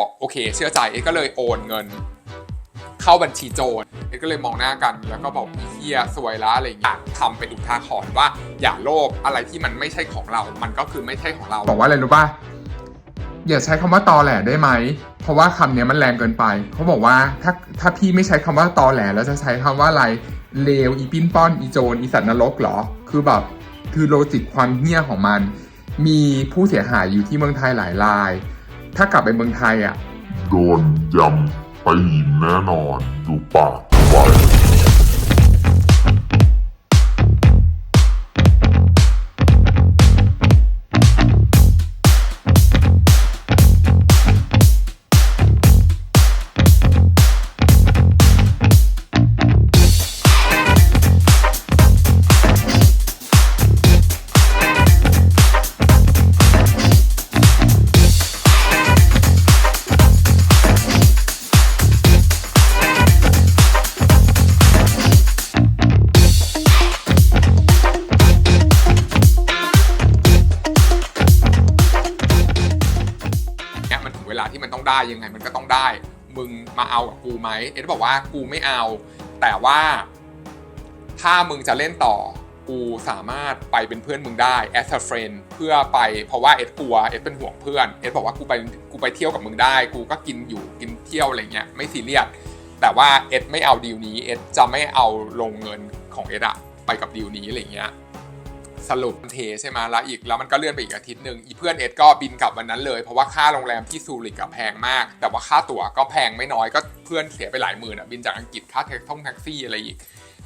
บอกโอเคเชื่อใจเอ็ก็เลยโอนเงิน เข้าบัญชีโจรเอ็ก็เลยมองหน้ากัน แล้วก็บอกเฮียสวยละอะไรอย่างเงี้ยทำเป็นอุทาหรณ์ว่าอย่าโลภอะไรที่มันไม่ใช่ของเรา มันก็คือไม่ใช่ของเรา บอกว่าอะไรรู้ป่ะอย่าใช้คำว่าตอแหลได้ไหม เพราะว่าคำเนี้ยมันแรงเกินไป เขาบอกว่าถ้าถ้าพี่ไม่ใช้คำว่าตอแหลแล้วจะใช้คำว่าอะไร เลว อีปิ้นป้อน อีโจร อีสัตว์นรกเหรอ คือแบบ คือโลจิกความเหี้ยของมัน มีผู้เสียหายอยู่ที่เมืองไทยหลายราย ถ้ากลับไปเมืองไทยอะ โดนยำไปหินแน่นอนอยู่ปาก เวลาที่มันต้องได้ยังไงมันก็ต้องได้ มึงมาเอากับกูไหมเอ็ดบอกว่ากูไม่เอา แต่ว่าถ้ามึงจะเล่นต่อ กูสามารถไปเป็นเพื่อนมึงได้ as a friend เพื่อไปเพราะว่าเอ็ดกลัวเอ็ดเป็นห่วงเพื่อนเอ็ดบอกว่ากูไปกูไปเที่ยวกับมึงได้ กูก็กินอยู่กินเที่ยวอะไรเงี้ยไม่ซีเรียสแต่ว่าเอ็ดไม่เอาดีลนี้เอ็ดจะไม่เอาลงเงินของเอ็ดอะไปกับดีลนี้อะไรเงี้ย สรุปเทใช่ไหมแล้วอีกแล้วมันก็เลื่อนไปอีกอาทิตย์หนึ่งอีเพื่อนเอ็ดก็บินกลับวันนั้นเลย เพราะว่าค่าโรงแรมที่ซูริกอะแพงมาก แต่ว่าค่าตั๋วก็แพงไม่น้อยก็เพื่อนเสียไปหลายหมื่นอะบินจากอังกฤษค่าแท็กท่องแท็กซี่อะไรอีก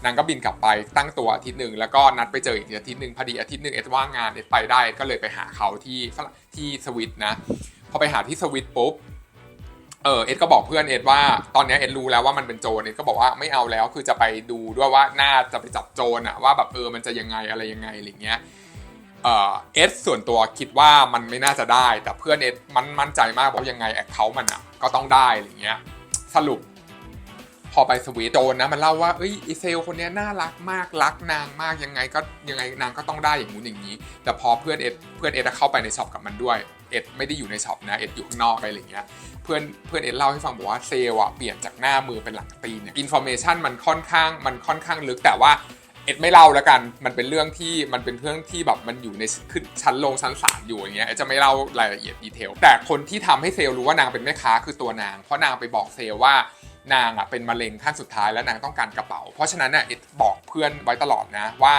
นางก็บินกลับไปตั้งตัวอาทิตย์หนึ่งแล้วก็นัดไปเจออีกอาทิตย์หนึ่งพอดีอาทิตย์หนึ่งเอ็ดว่างงานเอ็ดไปได้ก็เลยไปหาเขาที่ที่สวิตนะพอไปหาที่สวิตปุ๊บ เออเอ็ดก็บอกเพื่อนเอ็ดว่าตอนนี้เอ็ดรู้แล้วว่ามันเป็นโจรเอ็ดก็บอกว่าไม่เอาแล้วคือจะไปดูด้วยว่าน่าจะไปจับโจรอะว่าแบบเออมันจะยังไงอะไรยังไงอะไรเงี้ยเออเอสส่วนตัวคิดว่ามันไม่น่าจะได้ แต่เพื่อนเอ็ดมันมั่นใจมากบอกยังไงแอคเคาท์มันอะก็ต้องได้อะไรเงี้ยสรุป พอไปสวีทโจนนะมันเล่าว่าเอ้ยอีเซลคนนี้น่ารักมากรักนางมากยังไงก็ยังไงนางก็ต้องได้อย่างนู้นอย่างนี้ แต่พอเพื่อนเอ็ดเพื่อนเอ็ดเข้าไปในช็อปกับมันด้วยเอ็ดไม่ได้อยู่ในช็อปนะเอ็ดอยู่ข้างนอกไปอะไรเงี้ยเพื่อนเพื่อนเอ็ดเล่าให้ฟังบอกว่าเซลอะเปลี่ยนจากหน้ามือเป็นหลังตีนเนี่ยอินโฟเมชันมันค่อนข้างมันค่อนข้างลึกแต่ว่าเอ็ดไม่เล่าแล้วกัน มันเป็นเรื่องที่มันเป็นเรื่องที่แบบมันอยู่ในขึ้นชั้นลงชั้นศาลอยู่อย่างเงี้ยจะไม่เล่ารายละเอียดดีเทลแต่คนที่ทำให้เซลรู้ว่านางเป็นแม่ค้าคือตัวนาง เพราะนางไปบอกเซลว่า นางอะเป็นมะเร็งขั้นสุดท้ายแล้วนางต้องการกระเป๋า เพราะฉะนั้นเนี่ยเอ็ดบอกเพื่อนไว้ตลอดนะว่า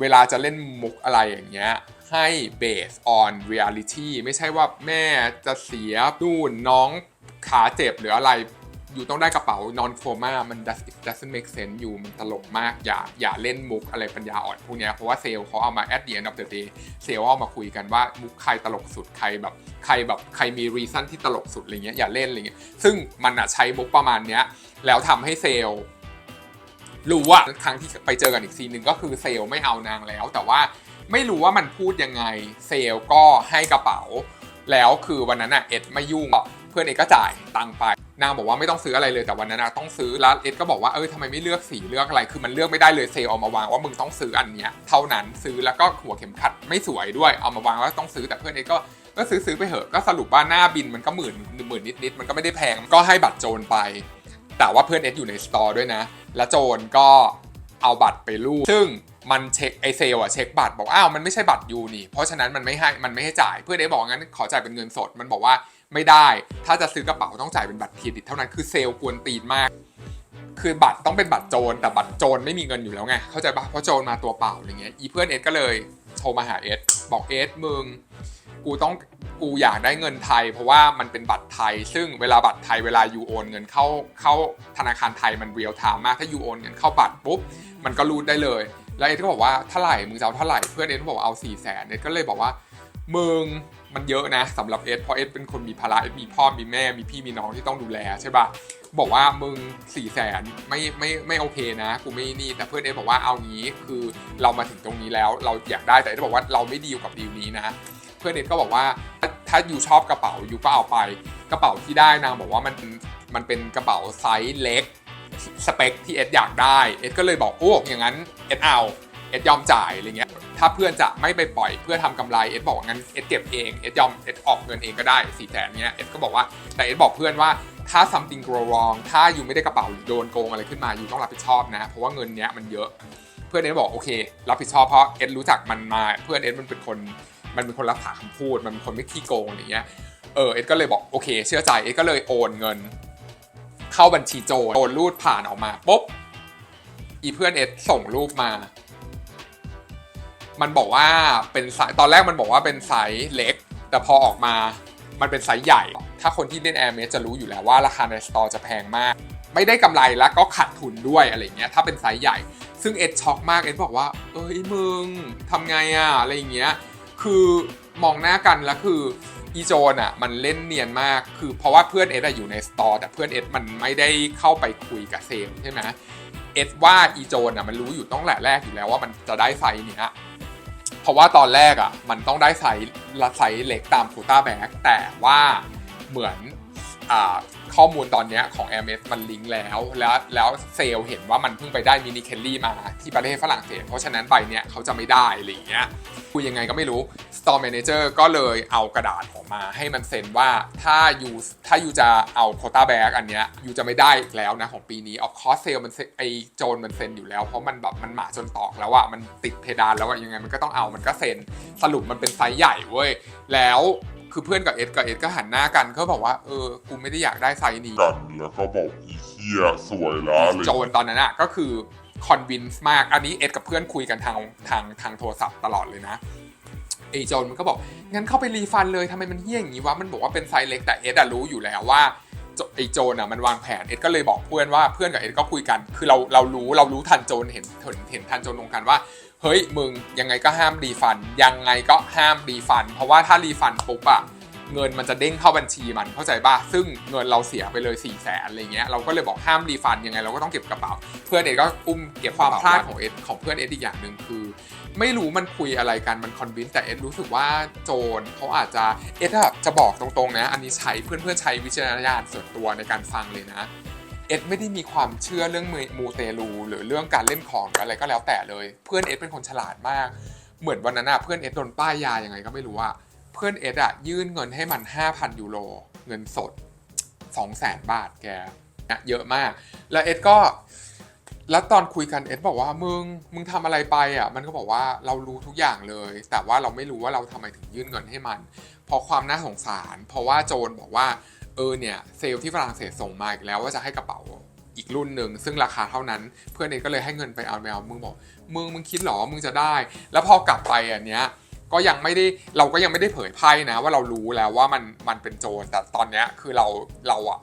เวลาจะเล่นมุกอะไรอย่างเงี้ยให้ base on reality ไม่ใช่ว่าแม่จะเสียดูนน้องขาเจ็บหรืออะไร อยู่ต้องได้กระเป๋านอนโฟมามัน does it doesn't make sense อยู่มันตลกมาก อย่าอย่าเล่นมุกอะไรปัญญาอ่อนพวกเนี้ยเพราะว่าเซลล์เขาเอามา at the end of the day เซลล์เอามาคุยกันว่ามุกใครตลกสุดใครแบบใครแบบใครมี reason ที่ตลกสุดอะไรเงี้ยอย่าเล่นอะไรเงี้ยซึ่งมันอะใช้มุกประมาณเนี้ยแล้วทำให้เซลล์รู้ว่าครั้งที่ไปเจอกันอีกซีนหนึ่งก็คือเซลล์ไม่เอานางแล้ว แต่ว่าไม่รู้ว่ามันพูดยังไงเซลล์ก็ให้กระเป๋า แล้วคือวันนั้นน่ะเอ็ดไม่ยุ่งเพื่อนเอ็ดก็จ่ายตังค์ไป นางบอกว่าไม่ต้องซื้ออะไรเลยแต่วันนั้นนะต้องซื้อแล้วเอ็ดก็บอกว่าเออทำไมไม่เลือกสีเลือกอะไร คือมันเลือกไม่ได้เลยเซลเอามาวางว่ามึงต้องซื้ออันเนี้ยเท่านั้นซื้อแล้วก็หัวเข็มขัดไม่สวยด้วยเอามาวางแล้วต้องซื้อแต่เพื่อนเอ็ดก็ก็ซื้อซื้อไปเหอะก็สรุปว่าหน้าบินมันก็หมื่นหมื่นนิดๆมันก็ไม่ได้แพงก็ให้บัตรโจรไป แต่ว่าเพื่อนเอ็ดอยู่ในสตอร์ด้วยนะ แล้วโจรก็เอาบัตรไปรูดซึ่ง มันเช็คไอเซลอะเช็คบัตรบอกอ้าวมันไม่ใช่บัตรยูนี่ เพราะฉะนั้นมันไม่ให้มันไม่ให้จ่ายเพื่อนเอ็ดบอกงั้นขอจ่ายเป็นเงินสด มันบอกว่าไม่ได้ ถ้าจะซื้อกระเป๋าต้องจ่ายเป็นบัตรเครดิตเท่านั้นคือเซลกวนตีนมาก คือบัตรต้องเป็นบัตรโจรแต่บัตรโจรไม่มีเงินอยู่แล้วไงเข้าใจปะเพราะโจรมาตัวเปล่าอะไรเงี้ยอีเพื่อนเอ็ดก็เลยโทรมาหาเอ็ดบอกเอ็ดมึงกูต้องกูอยากได้เงินไทย เพราะว่ามันเป็นบัตรไทย ซึ่งเวลาบัตรไทยเวลายูโอนเงินเข้าเข้าธนาคารไทยมันเรียลไทม์มากถ้ายูโอนเงินเข้าบัตรปุ๊บมันก็รูดได้เลย แล้วเอ็ดก็บอกว่าเท่าไหร่มึงจะเอาเท่าไหร่เพื่อนเอ็ดก็บอกเอาสี่แสนเอ็ดก็เลยบอกว่ามึงมันเยอะนะสำหรับเอ็ดเพราะเอ็ดเป็นคนมีภาระเอ็ดมีพ่อมีแม่มีพี่มีน้องที่ต้องดูแลใช่ปะบอกว่ามึงสี่แสนไม่ไม่ไม่โอเคนะกูไม่นี่แต่เพื่อนเอ็ดบอกว่าเอางี้คือเรามาถึงตรงนี้แล้วเราอยากได้แต่เอ็ดบอกว่าเราไม่ดีกับดีลนี้นะ เพื่อนเอ็ดก็บอกว่าถ้าถ้าอยู่ชอบกระเป๋าอยู่ก็เอาไปกระเป๋าที่ได้นางบอกว่ามันมันเป็นกระเป๋าไซส์เล็ก สเปคที่เอ็ดอยากได้เอ็ดก็เลยบอกโอ้อย่างนั้นเอ็ดเอาเอ็ดยอมจ่ายอะไรเงี้ยถ้าเพื่อนจะไม่ไปปล่อยเพื่อทำกำไรเอ็ดบอกงั้นเอ็ดเก็บเองเอ็ดยอมเอ็ดออกเงินเองก็ได้สี่แสนเนี้ยเอ็ดก็บอกว่าแต่เอ็ดบอกเพื่อนว่าถ้า something go wrong ถ้าอยู่ไม่ได้กระเป๋าหรือโดนโกงอะไรขึ้นมาอยู่ต้องรับผิดชอบนะ เพราะว่าเงินเนี้ยมันเยอะเพื่อนเอ็ดบอกโอเค รับผิดชอบเพราะเอ็ดรู้จักมันมาเพื่อนเอ็ดมันเป็นคนมันเป็นคนรักษาคำพูด มันเป็นคนไม่ขี้โกงอะไรเงี้ยเออเอ็ดก็เลยบอกโอเค เชื่อใจเอ็ดก็เลยโอนเงิน เข้าบัญชีโจรโอนรูดผ่านออกมาปุ๊บอีเพื่อนเอ็ดส่งรูปมา มันบอกว่าเป็นไซส์ตอนแรกมันบอกว่าเป็นไซส์เล็ก แต่พอออกมามันเป็นไซส์ใหญ่ ถ้าคนที่เล่น Air m a จะรู้อยู่แล้วว่าราคาในสตอร์จะแพงมาก ไม่ได้กำไรแล้วก็ขาดทุนด้วยอะไรเงี้ย ถ้าเป็นไซส์ใหญ่ ซึ่งเอ็ดช็อกมาก เอ็ดบอกว่า เอ้ยมึงทำไงอะอะไรเงี้ย คือมองหน้ากันแล้วคือ อีโจนอะมันเล่นเนียนมากคือเพราะว่าเพื่อนเอ็ดอะอยู่ในสตอร์แต่เพื่อนเอ็ดมันไม่ได้เข้าไปคุยกับเซลใช่ไหมเอ็ดว่าอีโจนอะมันรู้อยู่ต้องแหละแรกอยู่แล้วว่ามันจะได้ไซส์เนี้ยเพราะว่าตอนแรกอะมันต้องได้ไซส์ละไซส์เล็กตามโควต้าแบ็กแต่ว่าเหมือนอ่า ข้อมูลตอนนี้ของ MS มันลิงก์แล้ว แล้วแล้วเซลล์เห็นว่ามันเพิ่งไปได้มินิเคลลี่มาที่ประเทศฝรั่งเศสเพราะฉะนั้นใบเนี้ยเขาจะไม่ได้อะไรอย่างเงี้ยคุยยังไงก็ไม่รู้ Store Manager ก็เลยเอากระดาษออกมาให้มันเซ็นว่าถ้ายูถ้ายูจะเอาโคต้าแบ็กอันเนี้ยยูจะไม่ได้อีกแล้วนะของปีนี้ of course เซลมันเซ็นไอโจนมันเซ็นอยู่แล้ว เพราะมันแบบมันหมาจนตอกแล้วอะมันติดเพดานแล้วอะยังไงมันก็ต้องเอามันก็เซ็นสรุปมันเป็นไซส์ใหญ่เว้ยแล้ว คือเพื่อนกับเอ็ดกับเอ็ดก็หันหน้ากันเขาบอกว่าเออกูไม่ได้อยากได้ไซส์นี้กันแล้วก็บอกอีเคียสวยแล้วเลยโจนตอนนั้นอะก็คือคอนวินส์มากอันนี้เอ็ดกับเพื่อนคุยกันทางทางทางโทรศัพท์ตลอดเลยนะไอโจนมันก็บอกงั้นเข้าไปรีฟันเลยทำไมมันเฮี้ยอย่างนี้วะมันบอกว่าเป็นไซส์เล็กแต่เอ็ดอะรู้อยู่แล้วว่าโจไอโจนอะมันวางแผนเอ็ดก็เลยบอกเพื่อนว่าเพื่อนกับเอ็ดก็คุยกัน คือเราเรารู้เรารู้ทันโจนเห็นเห็นเห็นทันโจนตรงกันว่า เฮ้ยมึงยังไงก็ห้ามรีฟัน ยังไงก็ห้ามรีฟัน เพราะว่าถ้ารีฟันปุ๊บอะเงินมันจะเด้งเข้าบัญชีมันเข้าใจป่ะซึ่งเงินเราเสียไปเลย4ี่แสนอะไรเงี้ยเราก็เลยบอกห้ามรีฟันยังไงเราก็ต้องเก็บกระเป๋า เพื่อนเอ็ดก็อุ้มเก็บความพลาดของเอ็ดของเพื่อนเอ็ดอีกอย่างหนึ่งคือ ไม่รู้มันคุยอะไรกันมันคอนวินแต่เอ็ดรู้สึกว่าโจรเขาอาจจะเอ็ดอะจะบอกตรงๆนะ อันนี้ใช้เพื่อนๆใช้วิจารณญาณส่วนตัวในการฟังเลยนะ เอ็ดไม่ได้มีความเชื่อเรื่องมูเตลู หรือเรื่องการเล่นของอะไรก็แล้วแต่เลย เพื่อนเอ็ดเป็นคนฉลาดมาก เหมือนวันนั้นอะเพื่อนเอ็ดโดนป้ายยายังไงก็ไม่รู้อะเพื่อนเอ็ดอะยื่นเงินให้มัน 5,000 ยูโร เงินสด 200,000 บาทแกนะเยอะมาก แล้วเอ็ดก็แล้วตอนคุยกันเอ็ดบอกว่ามึงมึงทำอะไรไปอะมันก็บอกว่าเรารู้ทุกอย่างเลย แต่ว่าเราไม่รู้ว่าเราทำไมถึงยื่นเงินให้มันเพราะความน่าสงสาร เพราะว่าโจรบอกว่า เออเนี่ยเซลล์ที่ฝรั่งเศสส่งมาอีกแล้วว่าจะให้กระเป๋าอีกรุ่นหนึ่งซึ่งราคาเท่านั้น เพื่อนเอ็ดก็เลยให้เงินไปเอาแมวมึงบอกมึงมึงคิดหรอมึงจะได้ แล้วพอกลับไปอันเนี้ยก็ยังไม่ได้เราก็ยังไม่ได้เผยไพ่นะว่าเรารู้แล้วว่ามันมันเป็นโจรแต่ตอนเนี้ยคือเราเราอะ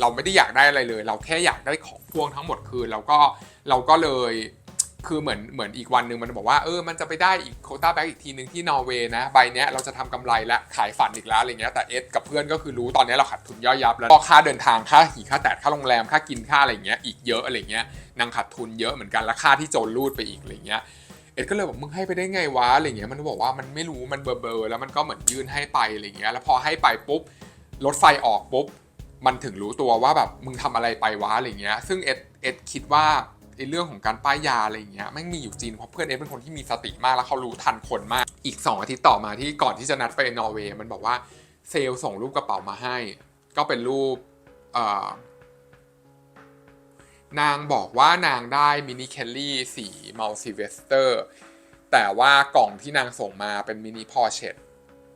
เราไม่ได้อยากได้อะไรเลย เราแค่อยากได้ของพวงทั้งหมดคืนแล้วก็เราก็เลย คือเหมือนเหมือนอีกวันหนึ่งมันบอกว่าเออมันจะไปได้อีกโคต้าแบ็กอีกทีหนึ่งที่นอร์เวย์นะใบเนี้ยเราจะทำกำไรและขายฝันอีกแล้วอะไรเงี้ยแต่เอสกับเพื่อนก็คือรู้ตอนนี้เราขาดทุนย่อยยับแล้วก็ค่าเดินทางค่าหีค่าแตดค่าโรงแรมค่ากินค่าอะไรเงี้ยอีกเยอะอะไรเงี้ยนางขาดทุนเยอะเหมือนกันและค่าที่โจรรูดไปอีกอะไรเงี้ยเอ็ดก็เลยบอกมึงให้ไปได้ไงวะอะไรเงี้ยมันบอกว่ามันไม่รู้มันเบอร์เบอร์แล้วมันก็เหมือนยื่นให้ไปอะไรเงี้ยแล้วพอให้ไปปุ๊บรถไฟออกปุ๊บมันถึงรู้ตัวว่าแบบมึงทำอะไรไปวะอะไรเงี้ยซึ่งเอ็ดเอ็ดคิดว่า ไอ้เรื่องของการป้ายยาอะไรเงี้ยแม่งมีอยู่จริงเพราะเพื่อนเอ็ดเป็นคนที่มีสติมากแล้วเขารู้ทันคนมาก อีก 2 อาทิตย์ต่อมาที่ก่อนที่จะนัดไปนอร์เวย์มันบอกว่าเซลส่งรูปกระเป๋ามาให้ ก็เป็นรูปนางบอกว่านางได้มินิเคลลี่สีมัลซิเวสเตอร์แต่ว่ากล่องที่นางส่งมาเป็นมินิพอเชต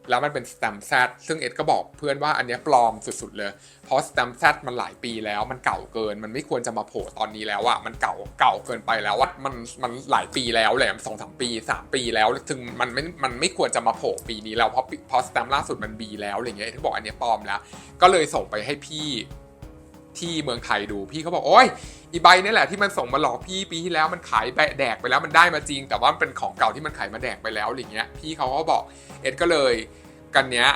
แล้วมันเป็นสแตมแซดซึ่งเอ็ดก็บอกเพื่อนว่าอันนี้ปลอมสุดๆเลย เพราะสแตมแซดมันหลายปีแล้ว มันเก่าเกิน มันไม่ควรจะมาโผล่ตอนนี้แล้วอะมันเก่าเก่าเกินไปแล้วอะมันมันหลายปีแล้วแหละสองสามปีสามปีแล้วถึงมันไม่มันไม่ควรจะมาโผล่ปีนี้แล้วเพราะเพราะสแตมล่าสุดมันบีแล้วอะไรเงี้ยเอ็ดก็บอกอันนี้ปลอมแล้ว ก็เลยส่งไปให้พี่ ที่เมืองไทยดูพี่เขาบอกโอ้ยอีใบนี่แหละที่มันส่งมาหลอกพี่ปีที่แล้วมันขายแบะแดกไปแล้วมันได้มาจริง แต่ว่ามันเป็นของเก่าที่มันขายมาแดกไปแล้วอะไรเงี้ยพี่เขาก็บอกเอ็ดก็เลยกันเนี้ย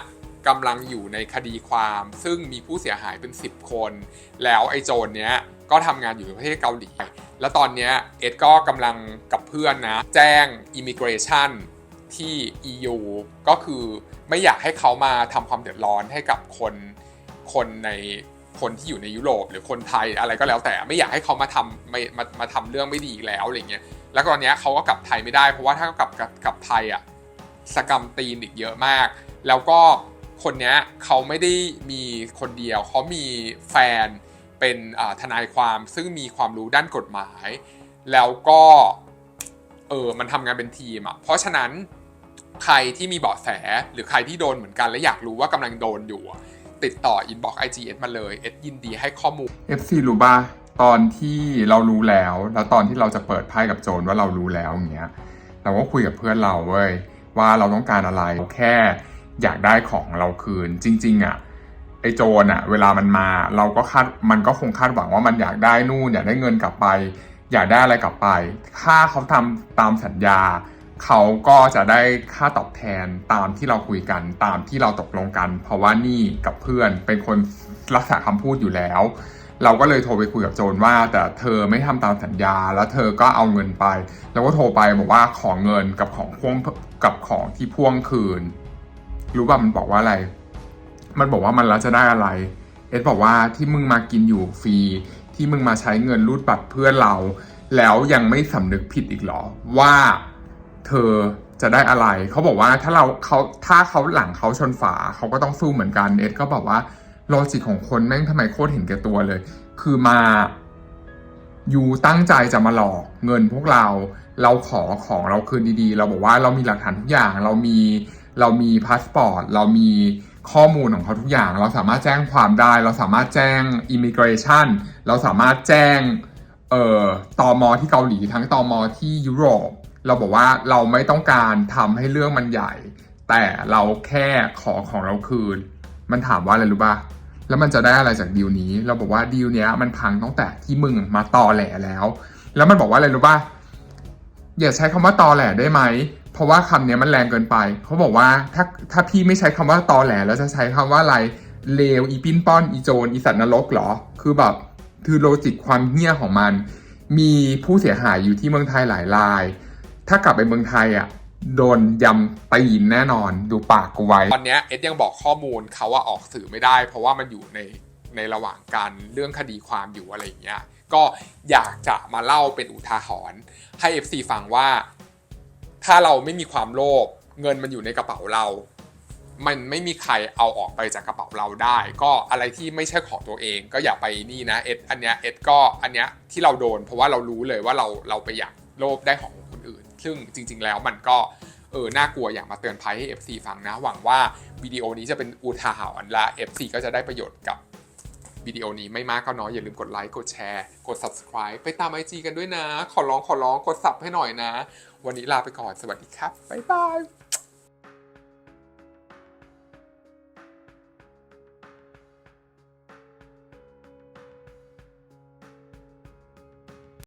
กำลังอยู่ในคดีความ ซึ่งมีผู้เสียหายเป็น 10 คน แล้วไอ้โจรเนี้ยก็ทำงานอยู่ในประเทศเกาหลี แล้วตอนเนี้ยเอ็ดก็กำลังกับเพื่อนนะ แจ้ง immigration ที่ EU ก็คือไม่อยากให้เขามาทำความเดือดร้อนให้กับคนคนใน คนที่อยู่ในยุโรปหรือคนไทยอะไรก็แล้วแต่ไม่อยากให้เขามาทำไม่มามาทำเรื่องไม่ดีอีกแล้วอะไรเงี้ยแล้วตอนนี้เขาก็กลับไทยไม่ได้ เพราะว่าถ้าเขากลับกลับกลับไทยอะสกรรมตีนอีกเยอะมาก แล้วก็คนนี้เขาไม่ได้มีคนเดียวเขามีแฟนเป็นทนายความซึ่งมีความรู้ด้านกฎหมาย แล้วก็เออมันทำงานเป็นทีมอะเพราะฉะนั้นใครที่มีเบาะแสหรือใครที่โดนเหมือนกันและอยากรู้ว่ากำลังโดนอยู่ ติดต่อ inbox IGS มาเลยเอ็ดยินดีให้ข้อมูล FC รู้ป่ะตอนที่เรารู้แล้ว แล้วตอนที่เราจะเปิดไพ่กับโจรว่าเรารู้แล้วอย่างเงี้ยเราก็คุยกับเพื่อนเราเว้ยว่าเราต้องการอะไรแค่อยากได้ของเราคืนจริง ๆอะไอโจรอะ เวลามันมาเราก็คาดมันก็คงคาดหวังว่ามันอยากได้นู่นอยากได้เงินกลับไป อยากได้อะไรกลับไป ถ้าเขาทำตามสัญญา เขาก็จะได้ค่าตอบแทนตามที่เราคุยกันตามที่เราตกลงกัน เพราะว่านี่กับเพื่อนเป็นคนรักษาคำพูดอยู่แล้ว เราก็เลยโทรไปคุยกับโจรว่า แต่เธอไม่ทำตามสัญญา แล้วเธอก็เอาเงินไป แล้วก็โทรไปบอกว่าขอเงินกับของพ่วงกับของที่พ่วงคืน รู้ป่ะมันบอกว่าอะไร มันบอกว่ามันแล้วจะได้อะไร เอสบอกว่าที่มึงมากินอยู่ฟรีที่มึงมาใช้เงินรูดบัตรเพื่อนเรา แล้วยังไม่สำนึกผิดอีกเหรอว่า เธอจะได้อะไร เขาบอกว่าถ้าเราเขาถ้าเขาหลังเขาชนฝาเขาก็ต้องสู้เหมือนกัน เอสก็บอกว่าโลจิกของคนแม่งทำไมโคตรเห็นแก่ตัวเลย คือมายูตั้งใจจะมาหลอกเงินพวกเรา เราขอของเราคืนดีๆ เราบอกว่าเรามีหลักฐานทุกอย่าง เรามีเรามีพาสปอร์ต เรามีข้อมูลของเขาทุกอย่าง เราสามารถแจ้งความได้ เราสามารถแจ้งอิมิเกรชันเราสามารถแจ้งเอ่อตอมอที่เกาหลีทั้งตอมอที่ยุโรป เราบอกว่าเราไม่ต้องการทำให้เรื่องมันใหญ่ แต่เราแค่ขอของเราคืน มันถามว่าอะไรรู้ป่ะแล้วมันจะได้อะไรจากดีลนี้ เราบอกว่าดีลเนี้ยมันพังตั้งแต่ที่มึงมาตอแหลแล้ว แล้วมันบอกว่าอะไรรู้ป่ะอย่าใช้คำว่าตอแหลได้ไหม เพราะว่าคำนี้มันแรงเกินไป เขาบอกว่าถ้าถ้าพี่ไม่ใช้คำว่าตอแหลแล้วจะใช้คำว่าอะไรเลวอีปิ้นป้อนอีโจรอีสัตว์นรกเหรอ คือแบบคือโลจิกความเหี้ยของมัน มีผู้เสียหายอยู่ที่เมืองไทยหลายราย ถ้ากลับไปเมืองไทยอะโดนยำตีนแน่นอนดูปากกูไว้ ตอนเนี้ยเอ็ดยังบอกข้อมูลเขาว่าออกสื่อไม่ได้ เพราะว่ามันอยู่ในในระหว่างการเรื่องคดีความอยู่อะไรอย่างเงี้ยก็อยากจะมาเล่าเป็นอุทาหรณ์ให้ FC ฟังว่า ถ้าเราไม่มีความโลภเงินมันอยู่ในกระเป๋าเรา มันไม่มีใครเอาออกไปจากกระเป๋าเราได้ ก็อะไรที่ไม่ใช่ของตัวเอง ก็อย่าไปนี่นะเอ็ดอันเนี้ยเอ็ดก็อันเนี้ยที่เราโดน เพราะว่าเรารู้เลยว่าเราเราไปอยากโลภได้ของ ซึ่งจริง ๆ แล้วมันก็เออน่ากลัวอยากมาเตือนภัยให้ FC ฟังนะ หวังว่าวิดีโอนี้จะเป็นอุทาหรณ์และ FC ก็จะได้ประโยชน์กับวิดีโอนี้ไม่มากก็น้อย อย่าลืมกดไลค์กดแชร์ กด subscribe ไปตาม IG กันด้วยนะ ขอร้องขอร้องกดสับให้หน่อยนะ วันนี้ลาไปก่อนสวัสดีครับ บ๊ายบาย